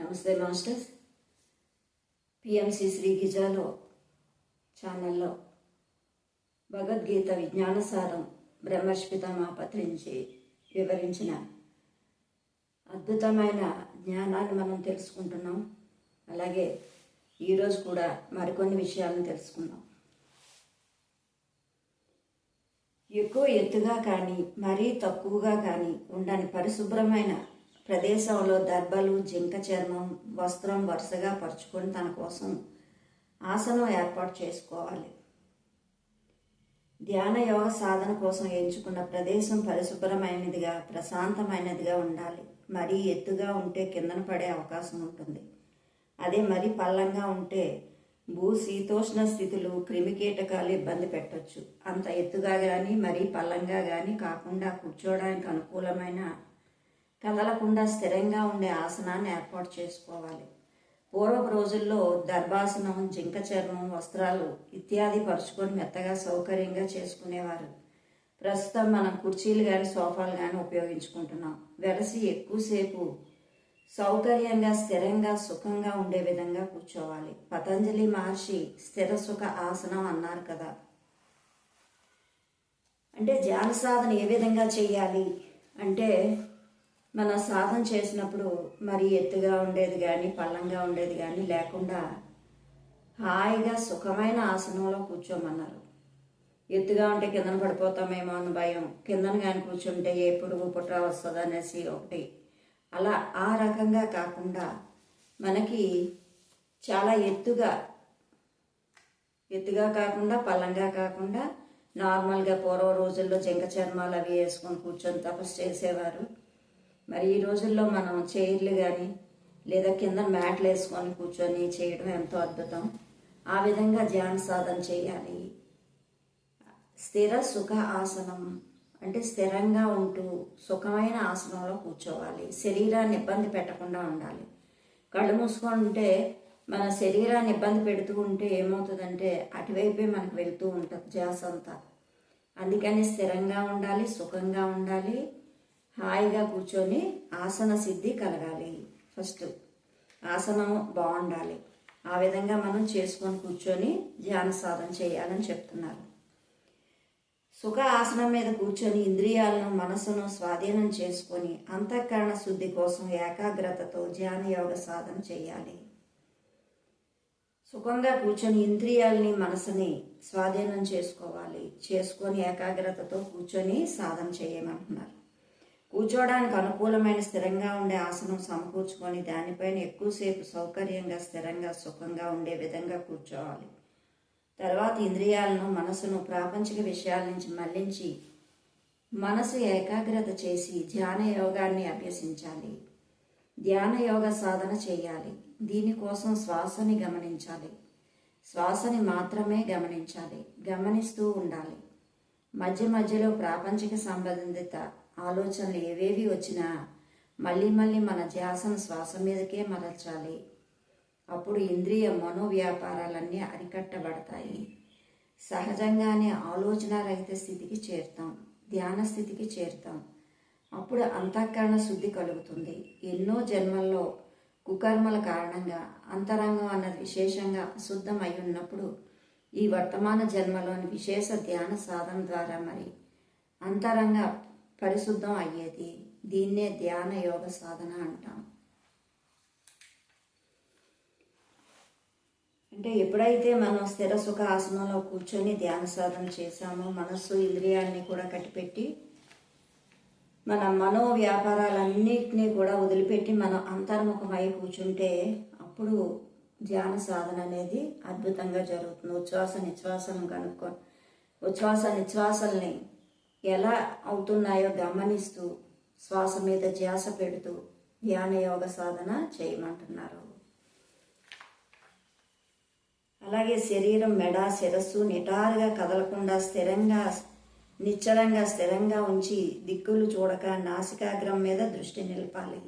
నమస్తే masters. PMC Shri గిజాలో ఛానల్లో భగవద్గీత విజ్ఞానసారం బ్రహ్మర్షిత మాపత్రించి వివరించిన అద్భుతమైన జ్ఞానాన్ని మనం తెలుసుకుంటున్నాం. అలాగే ఈరోజు కూడా మరికొన్ని విషయాలను తెలుసుకుందాం. ఎక్కువ ఎత్తుగా కానీ మరీ తక్కువగా కానీ ఉండని పరిశుభ్రమైన ప్రదేశంలో దర్బలు జింక చర్మం వస్త్రం వరుసగా పరుచుకొని తన కోసం ఆసనం ఏర్పాటు చేసుకోవాలి. ధ్యాన యోగ సాధన కోసం ఎంచుకున్న ప్రదేశం పరిశుభ్రమైనదిగా ప్రశాంతమైనదిగా ఉండాలి. మరీ ఎత్తుగా ఉంటే కిందన పడే అవకాశం ఉంటుంది. అదే మరీ పల్లంగా ఉంటే భూ శీతోష్ణ స్థితులు క్రిమికీటకాలు ఇబ్బంది పెట్టవచ్చు అంత ఎత్తుగా కానీ మరీ పల్లంగా కానీ కాకుండా కూర్చోవడానికి అనుకూలమైన కదలకుండా స్థిరంగా ఉండే ఆసనాన్ని ఏర్పాటు చేసుకోవాలి. పూర్వపు రోజుల్లో దర్భాసనం జింక చర్మం వస్త్రాలు ఇత్యాది పరుచుకొని మెత్తగా సౌకర్యంగా చేసుకునేవారు. ప్రస్తుతం మనం కుర్చీలు కానీ సోఫాలు కానీ ఉపయోగించుకుంటున్నాం. వెరసి ఎక్కువసేపు సౌకర్యంగా స్థిరంగా సుఖంగా ఉండే విధంగా కూర్చోవాలి. పతంజలి మహర్షి స్థిర సుఖ ఆసనం అన్నారు కదా. అంటే ధ్యాన సాధన ఏ విధంగా చేయాలి? అంటే మన సాధన చేసినప్పుడు మరి ఎత్తుగా ఉండేది కానీ పల్లంగా ఉండేది కానీ లేకుండా హాయిగా సుఖమైన ఆసనంలో కూర్చోమన్నారు. ఎత్తుగా ఉంటే కిందన పడిపోతామేమో అని భయం. కిందన కానీ కూర్చుంటే ఏ పురుగు పుట్ర వస్తుంది అనేసి ఒకటి. అలా ఆ రకంగా కాకుండా మనకి చాలా ఎత్తుగా ఎత్తుగా కాకుండా పల్లంగా కాకుండా నార్మల్గా పూర్వ రోజుల్లో జింక చర్మాలు అవి వేసుకొని కూర్చొని తపస్సు చేసేవారు. మరి ఈ రోజుల్లో మనం చైర్లు కానీ లేదా కింద మ్యాట్లు వేసుకొని కూర్చొని చేయడం ఎంతో అద్భుతం. ఆ విధంగా ధ్యాన సాధన చేయాలి. స్థిర సుఖ ఆసనం అంటే స్థిరంగా ఉంటూ సుఖమైన ఆసనంలో కూర్చోవాలి. శరీరాన్ని ఇబ్బంది పెట్టకుండా ఉండాలి. కళ్ళు మూసుకొని ఉంటే మన శరీరాన్ని ఇబ్బంది పెడుతూ ఉంటే ఏమవుతుందంటే అటువైపే మనకు వెళ్తూ ఉంటుంది జాస్ అంతా. అందుకని స్థిరంగా ఉండాలి సుఖంగా ఉండాలి. హాయిగా కూర్చొని ఆసన సిద్ధి కలగాలి. ఫస్ట్ ఆసనం బాగుండాలి. ఆ విధంగా మనం చేసుకొని కూర్చొని ధ్యాన సాధన చేయాలని చెప్తున్నారు. సుఖ ఆసనం మీద కూర్చొని ఇంద్రియాలను మనసును స్వాధీనం చేసుకొని అంతఃకరణ శుద్ధి కోసం ఏకాగ్రతతో ధ్యాన యోగ సాధన చేయాలి. సుఖంగా కూర్చొని ఇంద్రియాలని మనసుని స్వాధీనం చేసుకోవాలి. చేసుకొని ఏకాగ్రతతో కూర్చొని సాధన చేయమంటున్నారు. కూర్చోవడానికి అనుకూలమైన స్థిరంగా ఉండే ఆసనం సమకూర్చుకొని దానిపైన ఎక్కువసేపు సౌకర్యంగా స్థిరంగా సుఖంగా ఉండే విధంగా కూర్చోవాలి. తర్వాత ఇంద్రియాలను మనసును ప్రాపంచిక విషయాల నుంచి మళ్ళించి మనసు ఏకాగ్రత చేసి ధ్యాన యోగాన్ని అభ్యసించాలి. ధ్యాన యోగ సాధన చేయాలి. దీనికోసం శ్వాసని గమనించాలి. శ్వాసని మాత్రమే గమనించాలి. గమనిస్తూ ఉండాలి. మధ్య మధ్యలో ప్రాపంచిక సంబంధిత ఆలోచనలు ఏవేవి వచ్చినా మళ్ళీ మళ్ళీ మన ధ్యాసను శ్వాస మీదకే మరల్చాలి. అప్పుడు ఇంద్రియ మనోవ్యాపారాలన్నీ అరికట్టబడతాయి. సహజంగానే ఆలోచన రహిత స్థితికి చేరుతాం. ధ్యాన స్థితికి చేరుతాం. అప్పుడు అంతఃకరణ శుద్ధి కలుగుతుంది. ఎన్నో జన్మల్లో కుకర్మల కారణంగా అంతరంగం అన్నది విశేషంగా అశుద్ధం అయి ఉన్నప్పుడు ఈ వర్తమాన జన్మలోని విశేష ధ్యాన సాధన ద్వారా మరి అంతరంగ పరిశుద్ధం అయ్యేది. దీన్నే ధ్యాన యోగ సాధన అంటాం. అంటే ఎప్పుడైతే మనం స్థిర సుఖ ఆసనంలో కూర్చొని ధ్యాన సాధన చేశామో మనస్సు ఇంద్రియాలని కూడా కట్టిపెట్టి మన మనో వ్యాపారాలన్నింటినీ కూడా వదిలిపెట్టి మనం అంతర్ముఖమై కూర్చుంటే అప్పుడు ధ్యాన సాధన అనేది అద్భుతంగా జరుగుతుంది. ఉచ్ఛ్వాస నిశ్వాసను కనుక్కొని ఉచ్ఛ్వాస నిశ్వాసల్ని ఎలా అవుతున్నాయో గమనిస్తూ శ్వాస మీద ధ్యాస పెడుతూ ధ్యాన యోగ సాధన చేయమంటున్నారు. అలాగే శరీరం మెడ శిరస్సు నిటారుగా కదలకుండా స్థిరంగా నిశ్చలంగా స్థిరంగా ఉంచి దిక్కులు చూడక నాసికాగ్రం మీద దృష్టి నిలపాలి.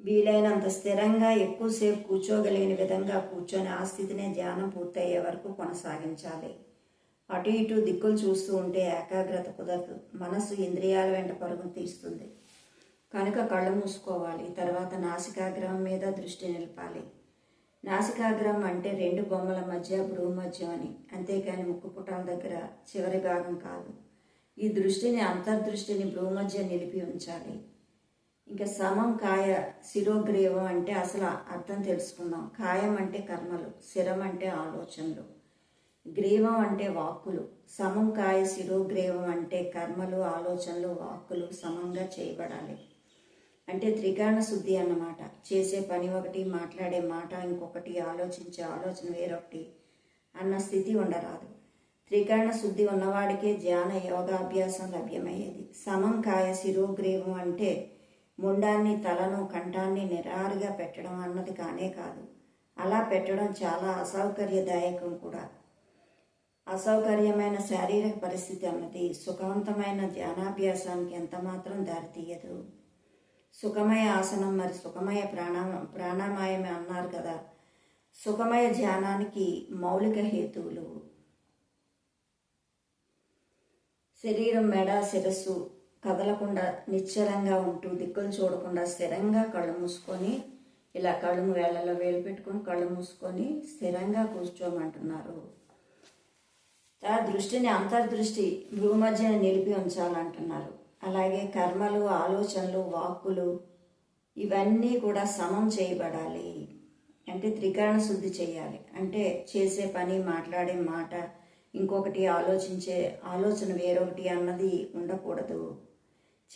వీలైనంత స్థిరంగా ఎక్కువసేపు కూర్చోగలిగిన విధంగా కూర్చొని ఆ స్థితినే ధ్యానం పూర్తయ్యే వరకు కొనసాగించాలి. అటు ఇటు దిక్కులు చూస్తూ ఉంటే ఏకాగ్రత కుదరదు. మనసు ఇంద్రియాల వెంట పరుగును తీస్తుంది. కనుక కళ్ళు మూసుకోవాలి. తర్వాత నాసికాగ్రహం మీద దృష్టి నిలపాలి. నాసికాగ్రహం అంటే రెండు బొమ్మల మధ్య భ్రూమధ్యం అని. అంతేకాని ముక్కు పుటాల దగ్గర చివరి భాగం కాదు. ఈ దృష్టిని అంతర్దృష్టిని భ్రూమధ్య నిలిపి ఉంచాలి. ఇంకా సమం కాయ శిరోగ్రీవం అంటే అసలు అర్థం తెలుసుకుందాం. కాయం అంటే కర్మలు శిరం అంటే ఆలోచనలు. గ్రీవం అంటే వాక్కులు. సమం కాయ శిరోగ్రీవం అంటే కర్మలు ఆలోచనలు వాక్కులు సమంగా చేయబడాలి. అంటే త్రికరణ శుద్ధి అన్నమాట. చేసే పని ఒకటి మాట్లాడే మాట ఇంకొకటి ఆలోచించే ఆలోచన వేరొకటి అన్న స్థితి ఉండరాదు. త్రికరణ శుద్ధి ఉన్నవాడికే ధ్యాన యోగాభ్యాసం లభ్యమయ్యేది. సమం కాయ శిరోగ్రీవం అంటే ముండాన్ని తలను కంఠాన్ని నిరారుగా పెట్టడం అన్నది కానే కాదు. అలా పెట్టడం చాలా అసౌకర్యదాయకం కూడా. అసౌకర్యమైన శారీరక పరిస్థితి అన్నది సుఖవంతమైన ధ్యానాభ్యాసానికి ఎంతమాత్రం దారితీయదు సుఖమయ ఆసనం మరి సుఖమయ ప్రాణా ప్రాణామాయమే అన్నారు కదా. సుఖమయ ధ్యానానికి మౌలిక హేతువులు. శరీరం మెడ శిరస్సు కదలకుండా నిశ్చలంగా ఉంటూ దిక్కులు చూడకుండా స్థిరంగా కళ్ళు మూసుకొని ఇలా కళ్ళు వేళ్ళలో వేలు పెట్టుకొని కళ్ళు మూసుకొని స్థిరంగా కూర్చోమంటున్నారు. ఆ దృష్టిని అంతర్దృష్టి భూమధ్యన నిలిపి ఉంచాలంటున్నారు. అలాగే కర్మలు ఆలోచనలు వాక్కులు ఇవన్నీ కూడా సమం చేయబడాలి. అంటే త్రికరణ శుద్ధి చేయాలి. అంటే చేసే పని మాట్లాడే మాట ఇంకొకటి ఆలోచించే ఆలోచన వేరొకటి అన్నది ఉండకూడదు.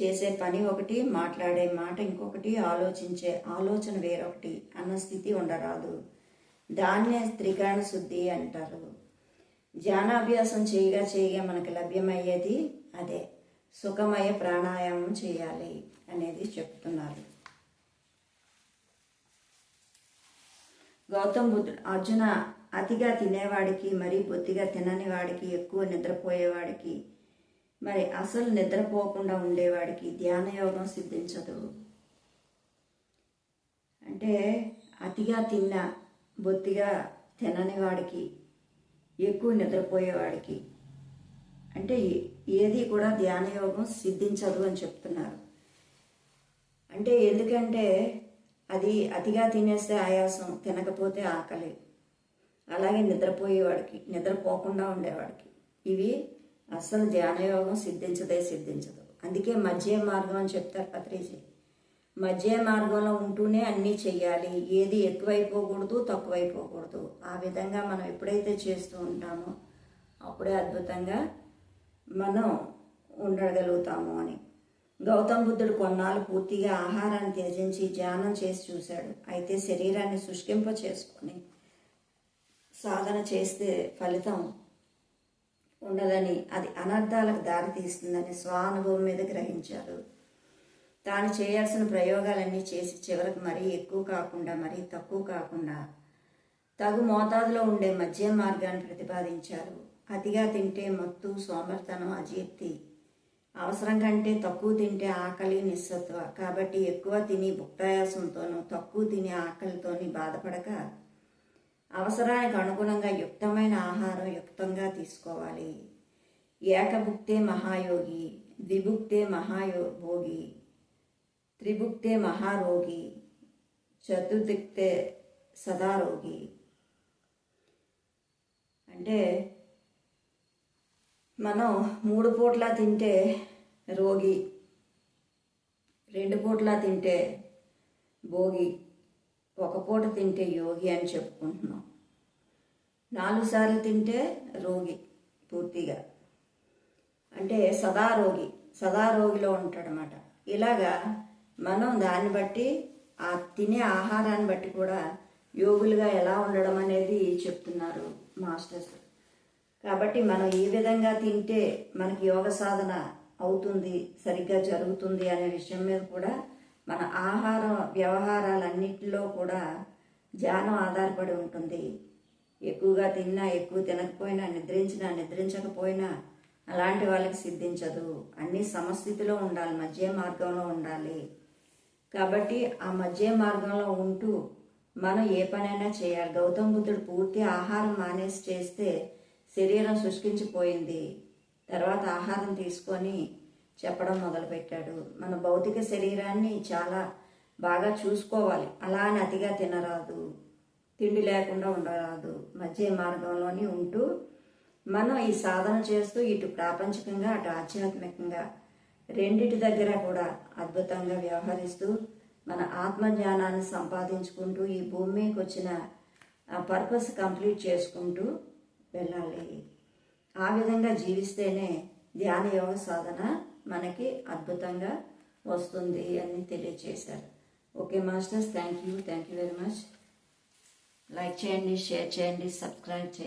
చేసే పని ఒకటి మాట్లాడే మాట ఇంకొకటి ఆలోచించే ఆలోచన వేరొకటి అన్న స్థితి ఉండరాదు. దాన్నే త్రికరణ శుద్ధి అంటారు. ధ్యానాభ్యాసం చేయగా చేయగా మనకు లభ్యమయ్యేది అదే. సుఖమయ ప్రాణాయామం చేయాలి అనేది చెప్తున్నారు. గౌతమ్ బుద్ధుడు అర్జున అతిగా తినేవాడికి మరి బొత్తిగా తినని వాడికి ఎక్కువ నిద్రపోయేవాడికి మరి అసలు నిద్రపోకుండా ఉండేవాడికి ధ్యాన యోగం సిద్ధించదు. అంటే అతిగా తిన్న బొత్తిగా తినని వాడికి ఎక్కువ నిద్రపోయేవాడికి. అంటే ఏది కూడా ధ్యాన యోగం సిద్ధించదు అని చెప్తున్నారు. అంటే ఎందుకంటే అది అతిగా తినేస్తే ఆయాసం తినకపోతే ఆకలి. అలాగే నిద్రపోయేవాడికి నిద్రపోకుండా ఉండేవాడికి. ఇవి అస్సలు ధ్యానయోగం సిద్ధించదే సిద్ధించదు. అందుకే మధ్య మార్గం అని చెప్తారు పత్రిజీ. మధ్య మార్గంలో ఉంటూనే అన్నీ చేయాలి ఏది ఎక్కువైపోకూడదు తక్కువైపోకూడదు. ఆ విధంగా మనం ఎప్పుడైతే చేస్తూ ఉంటామో అప్పుడే అద్భుతంగా మనం ఉండగలుగుతాము అని. గౌతమ్ బుద్ధుడు కొన్నాళ్ళు పూర్తిగా ఆహారాన్ని త్యజించి ధ్యానం చేసి చూశాడు. అయితే శరీరాన్ని శుష్కింప చేసుకొని సాధన చేస్తే ఫలితం ఉండదని అది అనర్థాలకు దారితీస్తుందని స్వానుభవం మీద గ్రహించారు. తాను చేయాల్సిన ప్రయోగాలన్నీ చేసి చివరికి మరీ ఎక్కువ కాకుండా మరీ తక్కువ కాకుండా తగు మోతాదులో ఉండే మధ్య మార్గాన్ని ప్రతిపాదించారు. అతిగా తింటే మత్తు సోమర్తనం అజీర్తి. అవసరం కంటే తక్కువ తింటే ఆకలి నిస్సత్వ. కాబట్టి ఎక్కువ తిని భుక్తాయాసంతోనూ తక్కువ తిని ఆకలితోని బాధపడక అవసరానికి అనుగుణంగా యుక్తమైన ఆహారం యుక్తంగా తీసుకోవాలి. ఏకభుక్తే మహాయోగి ద్విభుక్తే మహాయో భోగి త్రిభుక్తే మహారోగి చతుర్దిక్తే సదారోగి. అంటే మనం మూడు పూట్ల తింటే రోగి రెండు పూట్ల తింటే భోగి ఒక పూట తింటే యోగి అని చెప్పుకుంటున్నాం. నాలుగు సార్లు తింటే రోగి పూర్తిగా. అంటే సదా రోగి సదా రోగిలో ఉంటాడనమాట ఇలాగా మనం దాన్ని బట్టి ఆ తినే ఆహారాన్ని బట్టి కూడా యోగులుగా ఎలా ఉండడం అనేది చెప్తున్నారు మాస్టర్స్. కాబట్టి మనం ఏ విధంగా తింటే మనకి యోగ సాధన అవుతుంది సరిగ్గా జరుగుతుంది అనే విషయం మీద కూడా మన ఆహార వ్యవహారాలన్నింటిలో కూడా ధ్యానం ఆధారపడి ఉంటుంది. ఎక్కువగా తిన్నా ఎక్కువ తినకపోయినా నిద్రించినా నిద్రించకపోయినా అలాంటి వాళ్ళకి సిద్ధించదు. అన్ని సమస్థితిలో ఉండాలి మధ్య మార్గంలో ఉండాలి. కాబట్టి ఆ మధ్య మార్గంలో ఉంటూ మనం ఏ పనైనా చేయాలి. గౌతమ బుద్ధుడు పూర్తి ఆహారం మానేసి చేస్తే శరీరం శుష్కించిపోయింది. తర్వాత ఆహారం తీసుకొని చెప్పడం మొదలుపెట్టాడు. మన భౌతిక శరీరాన్ని చాలా బాగా చూసుకోవాలి. అలా అని అతిగా తినరాదు. తిండి లేకుండా ఉండరాదు. మధ్య మార్గంలోని ఉంటూ మనం ఈ సాధన చేస్తూ ఇటు ప్రాపంచికంగా అటు ఆధ్యాత్మికంగా రెండిటి దగ్గర కూడా అద్భుతంగా వ్యవహరిస్తూ మన ఆత్మజ్ఞానాన్ని సంపాదించుకుంటూ ఈ భూమి మీదకి వచ్చిన పర్పస్ కంప్లీట్ చేసుకుంటూ వెళ్ళాలి. ఆ విధంగా జీవిస్తేనే ధ్యాన యోగ సాధన మనకి అద్భుతంగా వస్తుంది అని తెలియచేశారు. Okay masters thank you thank you very much like చేయండి షేర్ చేయండి సబ్స్క్రైబ్ చేయండి.